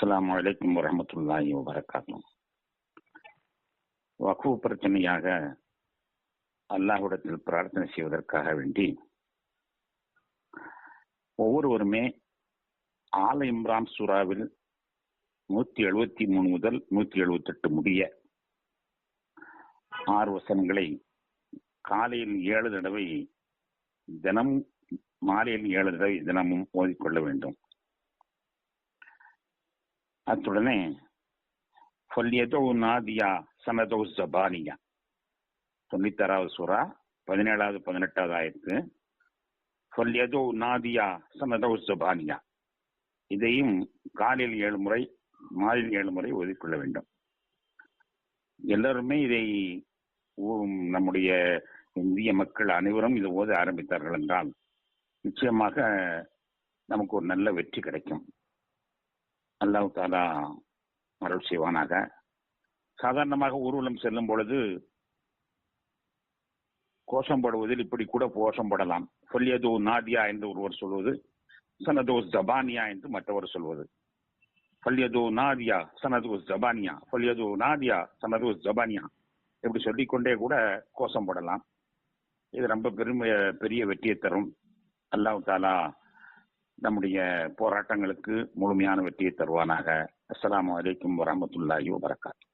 அஸ்லாம் வலைக்கம் வரஹமத்துல்லாஹி வபரகாத்தும் வக்ஃபு பிரச்சனையாக அல்லாஹுடத்தில் பிரார்த்தனை செய்வதற்காக வேண்டி ஒவ்வொருவருமே ஆல இம்ரான் சூறாவில் நூத்தி எழுபத்தி மூணு முதல் நூத்தி எழுபத்தெட்டு முடிய ஆறு வசனங்களை காலையில் ஏழு தடவை தினம் மாலையில் ஏழு தடவை தினமும் ஓதிக்கொள்ள வேண்டும். அத்துடனே சொல்லியதோ நாதியா சமதோ ஜபானியா தொண்ணூத்தாறாவது சூறா பதினேழாவது பதினெட்டாவது ஆயிரத்து சொல்லியதோ நாதியா சமதோ ஜபானியா இதையும் காலையில் ஏழு முறை மாலில் ஏழு முறை ஒதுக்கொள்ள வேண்டும். எல்லாருமே இதை நம்முடைய இந்திய மக்கள் அனைவரும் இதை ஓத ஆரம்பித்தார்கள் என்றால் நிச்சயமாக நமக்கு ஒரு நல்ல வெற்றி கிடைக்கும். அல்லாஹ் தாலா அருள் செய்வானாக. சாதாரணமாக ஊர்வலம் செல்லும் பொழுது கோஷம் போடுவதில் இப்படி கூட கோஷம் போடலாம். சொல்லியதோ நாதியா என்று ஒருவர் சொல்வது சனதோ ஜபானியா என்று மற்றவர் சொல்வது. ஃபல்யதோ நாதியா சனதோ ஜபானியா ஃபல்யதோ நாதியா சனதோ ஜபானியா இப்படி சொல்லிக்கொண்டே கூட கோஷம் போடலாம். இது ரொம்ப பெருமை பெரிய வெற்றியை தரும். அல்லாஹ் தாலா நம்முடைய போராட்டங்களுக்கு முழுமையான வெற்றியை தருவானாக. அஸ்லாம் அலைக்கும் வரஹ்மத்துல்லாஹி வபரகாத்துஹு